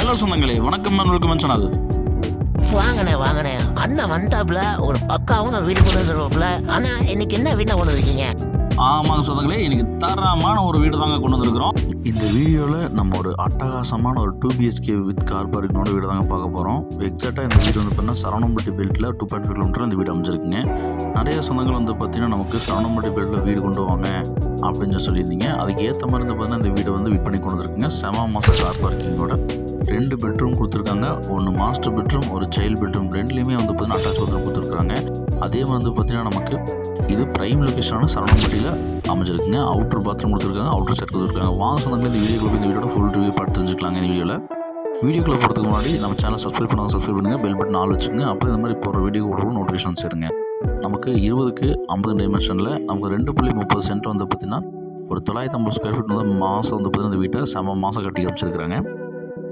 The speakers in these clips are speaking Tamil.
ஹலோ சொந்தங்களே வணக்கம் வெல்கம் சேனல் வாங்கண்ணே வாங்கண்ணே அண்ணன் வந்தாப்புல ஒரு பக்காவும் வீடு கொண்டு வந்துருவாப்புல ஆனா இன்னைக்கு என்ன வீட்டை கொண்டு வந்திருக்கீங்க? ஆமாங்க சொந்தங்களே இன்னைக்கு தரமான ஒரு வீடு தாங்க கொண்டு வந்திருக்கிறோம். இந்த வீடியோவில் நம்ம ஒரு அட்டகாசமான ஒரு டூ பிஹெச்கே வித் கார் பார்க்கிங்கோட வீடு தாங்க பார்க்க போகிறோம் எக்ஸாக்டாக இந்த வீடு வந்து பார்த்தீங்கன்னா சரவணம்பட்டி பெல்ட்டில் டூ பாயிண்ட் ஃபைவ் கிலோமீட்டர் இந்த வீடு அமைஞ்சிருக்குங்க. நிறைய சொந்தங்கள் வந்து பார்த்தீங்கன்னா நமக்கு சரவணம்பட்டி பெல்ட்டில் வீடு கொண்டு வாங்க அப்படின்னு சொல்லி சொல்லியிருந்தீங்க அதுக்கு ஏற்ற மாதிரி வந்து பார்த்தீங்கன்னா இந்த வீடு வந்து விற்பனை கொண்டு வந்திருக்குங்க. செம மாதம் கார் பார்க்கிங்கோட ரெண்டு பெட்ரூம் கொடுத்துருக்காங்க. ஒன்று மாஸ்டர் பெட்ரூம் ஒரு சைல்டு பெட்ரூம். ரெண்டுலேயுமே வந்து பார்த்தீங்கன்னா அட்டாச் பாத்ரூம் கொடுத்துருக்காங்க. அதே மாதிரி வந்து பார்த்தீங்கன்னா நமக்கு இது ப்ரைம் லொக்கேஷனான சரவணம்பட்டியில் அமைஞ்சிருக்குங்க. அவுட்டர் பாத்ரூம் கொடுத்துருக்காங்க அவுட்டர் செட் கொடுத்துருக்காங்க. வாங்க சொந்தங்களே இந்த வீடியோ இந்த வீடியோட ஃபுல் ரிவ்யூ பார்த்து தெரிஞ்சுக்கலாங்க இந்த வீடியோவில் வீடியோக்குள்ள போகிறதுக்கு முன்னாடி நம்ம சேனல் சப்ஸ்கிரைப் பண்ணாங்க சப்ஸ்கிரைப் பண்ணுங்கள் பெல் பட்டன் ஆள் வச்சுங்க அப்போ இந்த மாதிரி போகிற வீடியோ கூட நோட்டிஃபிகேஷன் சேருங்க. நமக்கு இருபதுக்கு ஐம்பது டைமென்ஷனில் நமக்கு ரெண்டு புள்ளி முப்பது சென்ட் வந்து பார்த்தீங்கன்னா ஒரு தொள்ளாயிரத்தி ஐம்பது ஸ்கொயர் ஃபீட் வந்து மாதம் வந்து பார்த்திங்கன்னா இந்த வீட்டை செம மாதம் கட்டி அமைச்சிருக்காங்க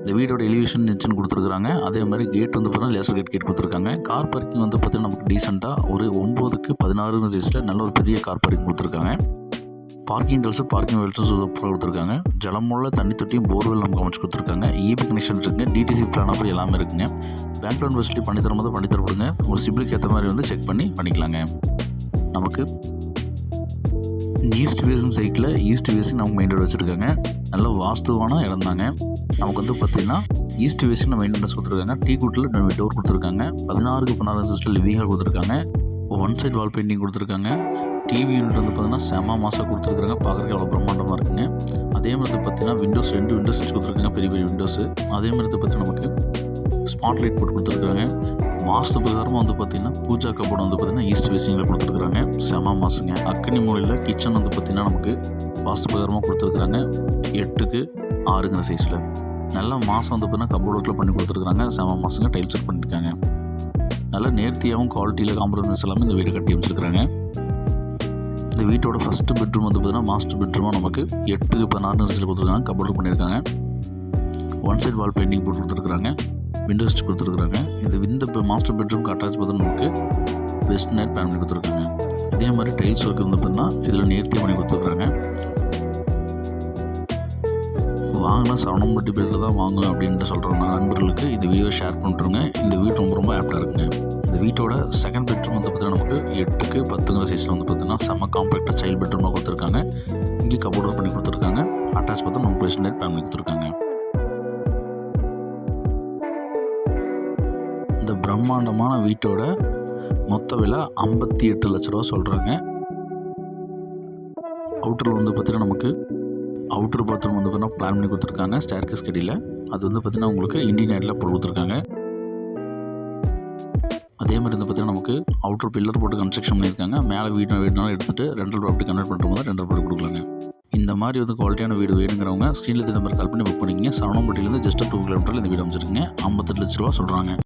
இந்த வீடோட எலிவேஷன் நிச்சன் கொடுத்துருக்காங்க அதே மாதிரி கேட் வந்து பார்த்தீங்கன்னா லேசர் கேட் கேட் கொடுத்துருக்காங்க. கார் பார்க்கிங் வந்து பார்த்தீங்கன்னா நமக்கு டீசெண்டாக ஒரு ஒம்போதுக்கு பதினாறு சைஸில் நல்ல ஒரு பெரிய கார் பார்க்கிங் கொடுத்துருக்காங்க. பார்க்கிங் டல்ஸு பார்க்கிங் வெல்ஸும் சூப்பராக கொடுத்துருக்காங்க. ஜலமுள்ள தண்ணி தொட்டியும் போர்வெல் நமக்கு அமைச்சு கொடுத்துருக்காங்க. இபி கனெக்ஷன் இருக்குங்க. டிடிசி பிளான் அப்படி எல்லாமே இருக்குங்க. பேங்க் லோன் ஃபெசிலிட்டி பண்ணி தரும் போது பண்ணி தரப்படுங்க ஒரு சிபிலுக்கு ஏற்ற மாதிரி வந்து செக் பண்ணி பண்ணிக்கலாங்க. நமக்கு ஈஸ்ட் வேசன் சைட்டில் ஈஸ்ட் வேசிங் நமக்கு மெயின் ரோடு வச்சுருக்காங்க. நல்ல வாஸ்துவான இடம் தாங்க. நமக்கு வந்து பார்த்திங்கன்னா ஈஸ்ட் வேஸ்ட் மெயின்டெனன்ஸ் கொடுத்துருக்காங்க டீ குட்டில் டோர் கொடுத்துருக்காங்க. பதினாறுக்கு பதினாறு சிஸ்டில் லிவிங் ஹால் கொடுத்துருக்காங்க. ஒன் சைட் வால் பெயிண்டிங் கொடுத்துருக்காங்க. டிவி யூனிட் வந்து பார்த்தீங்கன்னா செம மாதம் கொடுத்துருக்காங்க. பார்க்குறதுக்கு அவ்வளோ பிரம்மாண்டமாக இருக்குங்க. அதே மாதிரி வந்து பார்த்தீங்கன்னா விண்டோஸ் ரெண்டு விண்டோஸ் வச்சு கொடுத்துருக்காங்க. பெரிய பெரிய விண்டோஸ் அதே மாதிரி பார்த்தீங்கன்னா நமக்கு ஸ்பாட் லைட் போட்டு கொடுத்துருக்காங்க. மாசத்து பிரகாரமாக வந்து பார்த்தீங்கன்னா பூஜா கபோர்டு வந்து பார்த்தீங்கன்னா ஈஸ்ட் வேசிங்கில் கொடுத்துருக்குறாங்க. செம மாசுங்க. அக்கனி மூலையில் கிச்சன் வந்து பார்த்தீங்கன்னா நமக்கு வாஸ்து பிரகாரமாக கொடுத்துருக்குறாங்க. எட்டுக்கு ஆறுங்கிற சைஸில் நல்ல மாதம் வந்து பார்த்தீங்கன்னா கபோர்டு ஒர்க்கில் பண்ணி கொடுத்துருக்குறாங்க. செம மாதங்க டைல் செட் பண்ணியிருக்காங்க நல்லா நேர்த்தியாகவும் குவாலிட்டியில் காம்ப்ரமைஸ் எல்லாமே இந்த வீடு கட்டி வச்சுருக்குறாங்க. இந்த வீட்டோட ஃபஸ்ட்டு பெட்ரூம் வந்து பார்த்தீங்கன்னா மாஸ்டர் பெட்ரூமாக நமக்கு எட்டுக்கு பதினாறு சைஸில் கொடுத்துருக்காங்க. கபோர்டு பண்ணியிருக்காங்க ஒன் சைட் வால் பெயிண்டிங் போட்டு கொடுத்துருக்குறாங்க. விண்டோ விண்டோஸ் கொடுத்துருக்குறாங்க. இந்த இந்த மாஸ்டர் பெட்ரூம்க்கு அட்டாச் பார்த்தா நமக்கு வெஸ்ட் நைட் பேன் பண்ணி கொடுத்துருக்காங்க. இதே மாதிரி டைல்ஸ் ஒர்க் வந்து பார்த்தீங்கன்னா இதில் நேர்த்தி பண்ணி கொடுத்துருக்குறாங்க. வாங்கினா சரவணம்பட்டி பேரில் தான் வாங்கும் அப்படின்ட்டு சொல்கிற நண்பர்களுக்கு இந்த வீடியோ ஷேர் பண்ணிட்டுருங்க. இந்த வீடு ரொம்ப ரொம்ப ஆப்டாக இருக்குங்க. இந்த வீட்டோட செகண்ட் பெட்ரூம் வந்து பார்த்தீங்கன்னா நமக்கு எட்டுக்கு பத்துங்கிற சைஸில் வந்து பார்த்தீங்கன்னா செம்ம காம்பேக்டாக சைல்டு பெட்ரூமாக கொடுத்துருக்காங்க. இங்கே கபோர்டர் பண்ணி கொடுத்துருக்காங்க. அட்டாச் பார்த்தா நம்ம பெஸ்ட் நைட் கொடுத்துருக்காங்க. இந்த பிரம்மாண்டமான வீட்டோட மொத்த விலை ஐம்பத்தி எட்டு லட்ச ரூபா சொல்கிறாங்க அவுட்டரில் வந்து பார்த்தீங்கன்னா நமக்கு அவுட்டர் பாத்ரூம் வந்து பார்த்தீங்கன்னா பிளான் பண்ணி கொடுத்துருக்காங்க ஸ்டேர்கஸ் கடியில். அது வந்து பார்த்தீங்கன்னா உங்களுக்கு இண்டியன் ஐடில் போட்டு கொடுத்துருக்காங்க. அதே மாதிரி வந்து பார்த்தீங்கன்னா நமக்கு அவுட்டர் பில்லர் போட்டு கன்ஸ்ட்ரக்ஷன் பண்ணியிருக்காங்க. மேலே வீடு வீடுனாலும் எடுத்துகிட்டு ரெண்டல் ப்ராப்பர்ட்டி கன்வெர்ட் பண்ணுற போது ரெண்டல் ப்ராப்பர்ட்டி கொடுக்கலாங்க. இந்த மாதிரி வந்து குவாலிட்டியான வீடு வேணுங்கிறவங்க ஸ்க்ரீனில் நம்பர் கால் பண்ணி புக் பண்ணிக்கிங்க. சரவணம்பட்டியிலேருந்து ஜஸ்ட் டூ கிலோமீட்டரில் இந்த வீடு அமைச்சிருக்கீங்க ஐம்பத்தெட்டு லட்ச ரூபா சொல்கிறாங்க